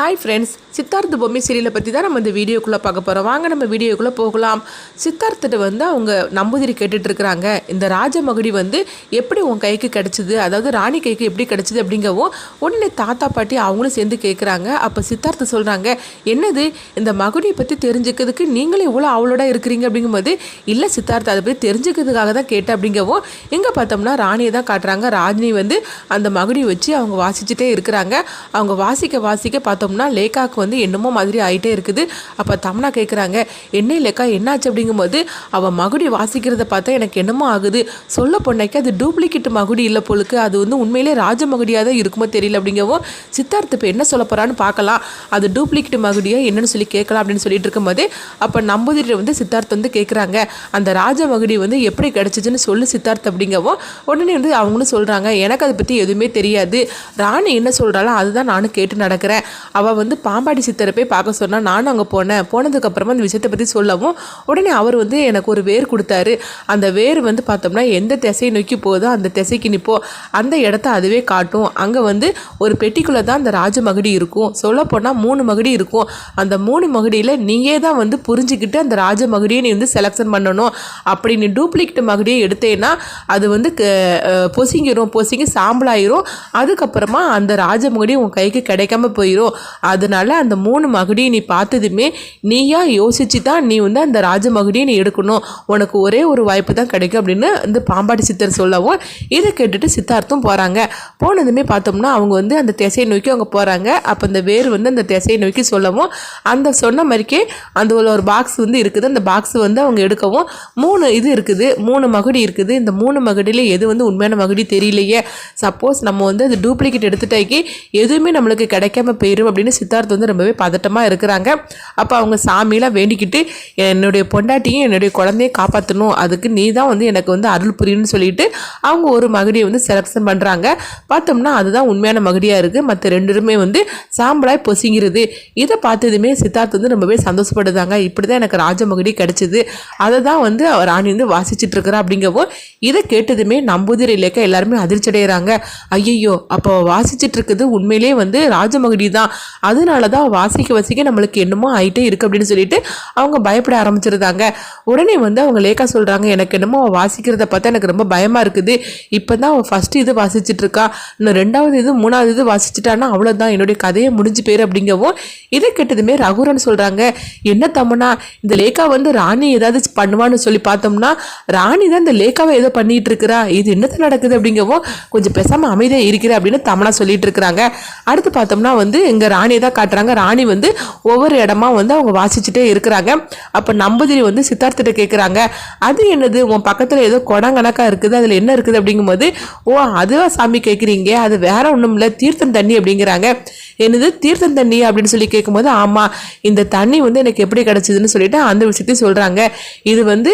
Hi friends Siddhartha பொம்மை சீரியலை பற்றி தான் நம்ம இந்த வீடியோக்குள்ளே பார்க்க போகிறோம் வாங்க நம்ம வீடியோக்குள்ளே போகலாம். சித்தார்த்திட்ட வந்து அவங்க நம்பூதிரி கேட்டுட்டு இருக்கிறாங்க இந்த ராஜமகுடி வந்து எப்படி உன் கைக்கு கிடச்சிது? அதாவது ராணி கைக்கு எப்படி கிடச்சிது அப்படிங்கவும் உடனே தாத்தா பாட்டி அவங்களும் சேர்ந்து கேட்குறாங்க அப்போ சித்தார்த்த சொல்கிறாங்க என்னது? இந்த மகுடியை பற்றி தெரிஞ்சுக்கிறதுக்கு நீங்களே இவ்வளோ அவளோட இருக்கிறீங்க? அப்படிங்கும்போது இல்லை சித்தார்த்த அதை பற்றி தெரிஞ்சுக்கிறதுக்காக தான் கேட்டேன். அப்படிங்கவும் எங்கே பார்த்தோம்னா ராணியை தான் காட்டுறாங்க. ராஜினி வந்து அந்த மகுடி வச்சு அவங்க வாசிச்சுட்டே இருக்கிறாங்க. அவங்க வாசிக்க வாசிக்க பார்த்தோம் பார்த்தோம்னா லேக்காவுக்கு வந்து என்னமோ மாதிரி ஆகிட்டே இருக்குது. அப்போ தமனா கேட்குறாங்க என்ன லேக்கா என்னாச்சு? அப்படிங்கும்போது அவள் மகுடி வாசிக்கிறத பார்த்தா எனக்கு என்னமோ ஆகுது. சொல்ல பொண்ணைக்கு அது டூப்ளிகேட் மகுடி இல்லை போலுக்கு. அது வந்து உண்மையிலே ராஜ மகுடியாக தான் இருக்குமோ தெரியல அப்படிங்கவும் சித்தார்த்து இப்போ என்ன சொல்ல போகிறான்னு பார்க்கலாம். அது டூப்ளிகேட் மகுடியாக என்னன்னு சொல்லி கேட்கலாம் அப்படின்னு சொல்லிட்டு இருக்கும்போது அப்போ நம்பூதிரி வந்து சித்தார்த் வந்து கேட்குறாங்க அந்த ராஜ மகுடி வந்து எப்படி கிடச்சிச்சுன்னு சொல்லு சித்தார்த் அப்படிங்கவும் உடனே வந்து அவங்களும் சொல்கிறாங்க எனக்கு அதை பற்றி எதுவுமே தெரியாது. ராணி என்ன சொல்கிறாலும் அதுதான் நானும் கேட்டு நடக்கிறேன். அவள் வந்து பாம்பாடி சித்தரை போய் பார்க்க சொன்னால் நானும் அங்கே போனேன். போனதுக்கப்புறமா அந்த விஷயத்தை பற்றி சொல்லவும் உடனே அவர் வந்து எனக்கு ஒரு வேர் கொடுத்தாரு. அந்த வேர் வந்து பார்த்தோம்னா எந்த திசையை நோக்கி போகுதோ அந்த திசைக்கு நிற்போ அந்த இடத்த அதுவே காட்டும். அங்கே வந்து ஒரு பெட்டிக்குள்ளே தான் அந்த ராஜ மகுடி இருக்கும். சொல்லப்போனால் மூணு மகுடி இருக்கும். அந்த மூணு மகுடியில் நீயே தான் வந்து புரிஞ்சுக்கிட்டு அந்த ராஜ மகுடியை நீ வந்து செலெக்ஷன் பண்ணணும். அப்படி நீ டூப்ளிகேட் மகுடியை எடுத்தேன்னா அது வந்து க- பொசிங்கி சாம்பலாயிரும். அதுக்கப்புறமா அந்த ராஜ மகுடி உன் கைக்கு கிடைக்காம போயிடும் அதனால அந்த மூணு மகுடியை நீ பார்த்ததுமே நீயா யோசிச்சு தான் நீ வந்து அந்த ராஜ மகுடியை நீ எடுக்கணும். உனக்கு ஒரே ஒரு வாய்ப்பு தான் கிடைக்கும் அப்படின்னு இந்த பாம்பாடி சித்தர் சொல்லவும் இதை கேட்டுட்டு சித்தார்த்தும் போகிறாங்க போனதுமே பார்த்தோம்னா அவங்க வந்து அந்த திசையை நோக்கி அவங்க போகிறாங்க அப்போ அந்த வேர் வந்து அந்த திசையை நோக்கி சொல்லவும் அந்த சொன்ன மாதிரிக்கே அந்த உள்ள ஒரு பாக்ஸ் வந்து இருக்குது. அந்த பாக்ஸ் வந்து அவங்க எடுக்கவும் மூணு இது இருக்குது. மூணு மகுடி இருக்குது. இந்த மூணு மகுடியில் எது வந்து உண்மையான மகுடி தெரியலையே. சப்போஸ் நம்ம வந்து அது டூப்ளிகேட் எடுத்துட்டாக்கி எதுவுமே நம்மளுக்கு கிடைக்காம போயிடும் அப்படின்னு சித்தார்த் வந்து ரொம்பவே பதட்டமாக இருக்கிறாங்க. அப்போ அவங்க சாமியெலாம் வேண்டிக்கிட்டு என்னுடைய பொண்டாட்டியும் என்னுடைய குழந்தைய காப்பாற்றணும் அதுக்கு நீ தான் வந்து எனக்கு வந்து அருள் புரியணும்னு சொல்லிட்டு அவங்க ஒரு மகுடியை வந்து செலக்ஷன் பண்ணுறாங்க பார்த்தோம்னா அதுதான் உண்மையான மகுடியாக இருக்குது மற்ற ரெண்டுமே வந்து சாம்பலாய் பொசிங்கிறது இதை பார்த்ததுமே சித்தார்த் வந்து ரொம்பவே சந்தோஷப்படுதாங்க. இப்படி தான் எனக்கு ராஜ மகுடி கிடச்சிது. அதை தான் வந்து ராணி வந்து வாசிச்சுட்டு இருக்கிறா அப்படிங்கவும் இதை கேட்டதுமே நம்பூதிரி இலக்க எல்லாருமே அதிர்ச்சி அடைகிறாங்க ஐயையோ அப்போ வாசிச்சுட்டு இருக்குது உண்மையிலே வந்து ராஜமகுடி தான் அதனால தான் வாசிக்க வாசிக்க நம்மளுக்கு என்னமோ ஆயிட்டே இருக்கு அப்படின்னு சொல்லிட்டு அவங்க பயப்பட ஆரம்பிச்சிருந்தாங்க. உடனே வந்து அவங்க லேக்கா சொல்கிறாங்க எனக்கு என்னமோ வாசிக்கிறத பார்த்தா எனக்கு ரொம்ப பயமாக இருக்குது. இப்போ தான் அவள் ஃபஸ்ட்டு இது வாசிச்சுட்டு இருக்கா. இன்னும் ரெண்டாவது இது மூணாவது இது வாசிச்சுட்டான்னா அவ்வளோதான் என்னுடைய கதையை முடிஞ்சு போயிரு அப்படிங்கவும் இதை கேட்டதுமே ரகுரன் சொல்கிறாங்க என்ன தம்முனா இந்த லேக்கா வந்து ராணி ஏதாவது பண்ணுவான்னு சொல்லி பார்த்தோம்னா ராணி தான் இந்த லேக்காவை ஏதோ பண்ணிட்டு இருக்கிறா. இது என்னத்த நடக்குது? அப்படிங்கவும் கொஞ்சம் பெசாமல் அமைதியாக இருக்கிற அப்படின்னு தமனா சொல்லிட்டு இருக்கிறாங்க. அடுத்து பார்த்தோம்னா வந்து இங்க ராணியை தான் காட்டுறாங்க. ராணி வந்து ஒவ்வொரு இடமா வந்து அவங்க வாசிச்சுட்டே இருக்கிறாங்க. அப்போ நம்பதிரி வந்து சித்தார்த்திட்ட கேட்குறாங்க அது என்னது? உன் பக்கத்தில் ஏதோ குடங்கணக்காக இருக்குது. அதில் என்ன இருக்குது அப்படிங்கும்போது ஓ அதுவா சாமி கேட்குறீங்க அது வேற ஒன்றும் இல்லை தீர்த்தம் தண்ணி அப்படிங்கிறாங்க. என்னது தீர்த்தம் தண்ணி அப்படின்னு சொல்லி கேட்கும்போது ஆமாம் இந்த தண்ணி வந்து எனக்கு எப்படி கிடச்சிதுன்னு சொல்லிட்டு அந்த விஷயத்தையும் சொல்கிறாங்க இது வந்து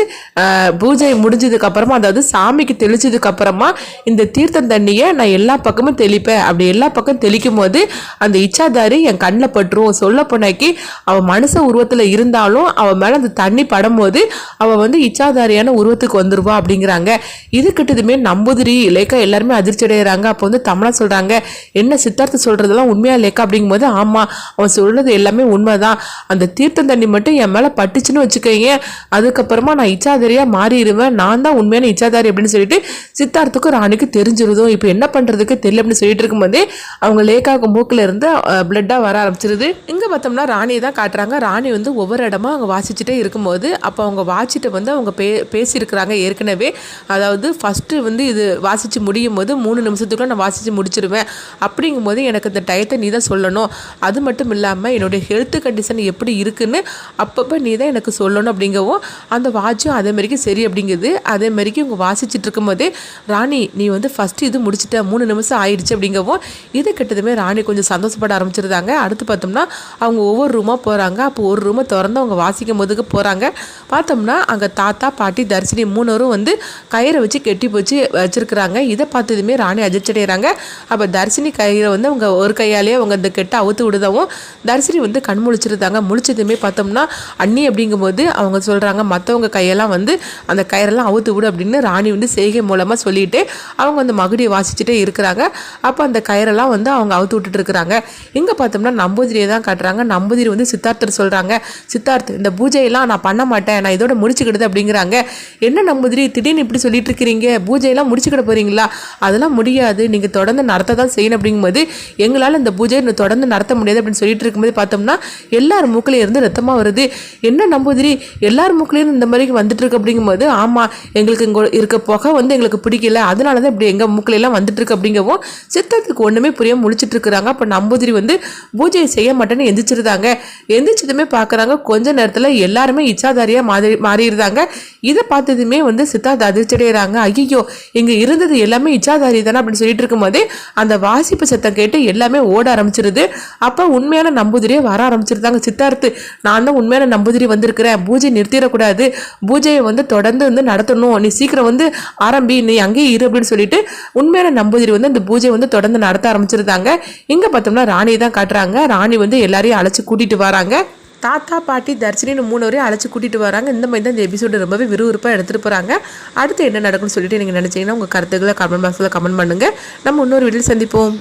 பூஜை முடிஞ்சதுக்கு அப்புறமா அதாவது சாமிக்கு தெளிச்சதுக்கு அப்புறமா இந்த தீர்த்தம் தண்ணியை நான் எல்லா பக்கமும் தெளிப்பேன். அப்படி எல்லா பக்கம் தெளிக்கும் போது அந்த இச்சாதாரி என் கண்ணில் பட்டுரும். சொல்ல போனாக்கி அவ மனுஷ உருவத்தில் இருந்தாலும் அவன் மேலே அந்த தண்ணி படும்போது அவள் வந்து இச்சாதாரியான உருவத்துக்கு வந்துடுவா அப்படிங்கிறாங்க. இது கிட்டதுமே நம்பூதிரி. லேக்கா எல்லாருமே அதிர்ச்சி அடைகிறாங்க அப்போ வந்து தமிழா சொல்கிறாங்க என்ன சித்தார்த்த உண்மையாக உண்மையா லேக்கா அப்படிங்கும்போது ஆமாம் அவன் சொல்றது எல்லாமே உண்மைதான். அந்த தீர்த்தம் தண்ணி மட்டும் என் மேலே பட்டுச்சுன்னு வச்சுக்கோங்க. அதுக்கப்புறமா நான் இச்சாதாரியாக மாறிடுவேன். நான் தான் உண்மையான இச்சாதாரி அப்படின்னு சொல்லிட்டு சித்தார்த்துக்கும் ராணிக்கு தெரிஞ்சிருதும். இப்போ என்ன பண்ணுறதுக்கு தெரியல அப்படின்னு சொல்லிட்டு இருக்கும்போதே அவங்க லேக்காக மூக்கில் இருந்து பிளட்டாக வர ஆரம்பிச்சிருது. இங்கே பார்த்தோம்னா ராணியை தான் காட்டுறாங்க. ராணி வந்து ஒவ்வொரு இடமா அவங்க வாசிச்சுட்டே இருக்கும்போது அப்போ அவங்க வாசிட்டு வந்து அவங்க பே பேசியிருக்கிறாங்க ஏற்கனவே. அதாவது ஃபஸ்ட்டு வந்து இது வாசித்து முடியும் போது மூணு நிமிஷத்துக்குள்ள நான் வாசித்து முடிச்சிருவேன். அப்படிங்கும்போது எனக்கு இந்த டயத்தை நீ என்ன சொல்லணும். அது மட்டும் இல்லாமல் என்னுடைய ஹெல்த் கண்டிஷன் எப்படி இருக்குன்னு அப்பப்போ நீ தான் எனக்கு சொல்லணும் அப்படிங்கவும் அந்த வாட்சும் அதே மாதிரிக்கு சரி அப்படிங்குது. அதே மாதிரிக்கு இவங்க வாசிச்சுட்டு இருக்கும்போதே ராணி நீ வந்து ஃபஸ்ட்டு இது முடிச்சிட்ட மூணு நிமிஷம் ஆயிடுச்சு அப்படிங்கவும் இது கிட்டதுமே ராணி கொஞ்சம் சந்தோஷப்பட ஆரம்பிச்சிருந்தாங்க. அடுத்து பார்த்தோம்னா அவங்க ஒவ்வொரு ரூமாக போகிறாங்க அப்போ ஒரு ரூமை திறந்து அவங்க வாசிக்கும் போதுக்கு போகிறாங்க பார்த்தோம்னா அங்கே தாத்தா பாட்டி தரிசினி மூணரும் வந்து கயிறை வச்சு கெட்டி போச்சு வச்சுருக்குறாங்க. இதை பார்த்ததுமே ராணி அதிர்ச்சி அடைகிறாங்க அப்போ தரிசினி கயிறை வந்து அவங்க ஒரு கையாலேயே அவங்க அவங்க அந்த கெட்டை அவுத்து விடுதவும் தரிசரி வந்து கண் முழிச்சிருந்தாங்க. முழிச்சதுமே பார்த்தோம்னா அண்ணி அப்படிங்கும்போது அவங்க சொல்கிறாங்க மற்றவங்க கையெல்லாம் வந்து அந்த கயிறெல்லாம் அவுத்து விடு அப்படின்னு ராணி வந்து செய்கை மூலமாக சொல்லிட்டு அவங்க அந்த மகுடியை வாசிச்சுட்டே இருக்கிறாங்க. அப்போ அந்த கயிறெல்லாம் வந்து அவங்க அவுத்து விட்டுட்டு இருக்கிறாங்க. இங்கே பார்த்தோம்னா நம்பூதிரியை தான் காட்டுறாங்க. நம்பூதிரி வந்து சித்தார்த்தர் சொல்கிறாங்க சித்தார்த் இந்த பூஜையெல்லாம் நான் பண்ண மாட்டேன். நான் இதோட முடிச்சுக்கிடுது அப்படிங்கிறாங்க. என்ன நம்பூதிரி? திடீர்னு இப்படி சொல்லிட்டு இருக்கிறீங்க. பூஜையெல்லாம் முடிச்சுக்கிட போகிறீங்களா அதெல்லாம் முடியாது. நீங்கள் தொடர்ந்து நடத்த தான் செய்யணும் அப்படிங்கும்போது எங்களால் இந்த பூஜையை இன்னும் தொடர்ந்து நடத்த முடியாது அப்படின்னு சொல்லிட்டு இருக்கும்போது பார்த்தோம்னா எல்லார் மூக்கிலையும் இருந்து ரத்தமாக வருது. என்ன நம்பூதிரி? எல்லார் மூக்கிலையும் இந்த மாதிரி வந்துட்டு இருக்கு அப்படிங்கும்போது ஆமாம் எங்களுக்கு இங்கே இருக்க புகை வந்து எங்களுக்கு பிடிக்கல. அதனால தான் இப்படி எங்கள் மூக்கிலையெல்லாம் வந்துட்டு இருக்கு அப்படிங்கவும் சித்தத்துக்கு ஒன்றுமே புரியாம முழிச்சிட்டு இருக்கிறாங்க. அப்போ நம்பூதிரி வந்து பூஜையை செய்ய மாட்டேன்னு எந்திரிச்சிருந்தாங்க. எந்திரிச்சதுமே பார்க்குறாங்க கொஞ்ச நேரத்தில் எல்லாருமே இச்சாதாரியாக மாறி மாறிடுறாங்க. இதை பார்த்ததுமே வந்து சித்தார்த்த அதிர்ச்சியடைகிறாங்க ஐயோ இங்கே இருந்தது எல்லாமே இச்சாதாரி தானே அப்படின்னு சொல்லிட்டு இருக்கும்போதே அந்த வாசிப்பு சத்தம் கேட்டு எல்லாமே ஓட ஆரம்பிச்சிருது. அப்போ உண்மையான நம்பூதிரியே வர ஆரம்பிச்சிருந்தாங்க சித்தார்த்து நான் தான் உண்மையான நம்பூதிரி வந்திருக்கிறேன். பூஜை நிறுத்திடக்கூடாது. பூஜையை வந்து தொடர்ந்து வந்து நடத்தணும். நீ சீக்கிரம் வந்து ஆரம்பி நீ அங்கேயே இரு அப்படின்னு சொல்லிட்டு உண்மையான நம்பூதிரி வந்து அந்த பூஜை வந்து தொடர்ந்து நடத்த ஆரம்பிச்சிருந்தாங்க. இங்கே பார்த்தோம்னா ராணியை தான் காட்டுறாங்க. ராணி வந்து எல்லாரையும் அழைச்சி கூட்டிகிட்டு வராங்க. தாத்தா பாட்டி தர்ஷினின்னு மூணு வரையும் அழைச்சி கூட்டிட்டு வராங்க. இந்த மாதிரி தான் இந்த எபிசோடு ரொம்பவே விறுவிறுப்பாக எடுத்துகிட்டு போகிறாங்க அடுத்து என்ன நடக்கும்னு சொல்லிட்டு நீங்கள் நினச்சிங்கன்னா உங்கள் கருத்துக்களை கமெண்ட் பாக்ஸில் கமெண்ட் பண்ணுங்கள் நம்ம இன்னொரு வீட்டில் சந்திப்போம்.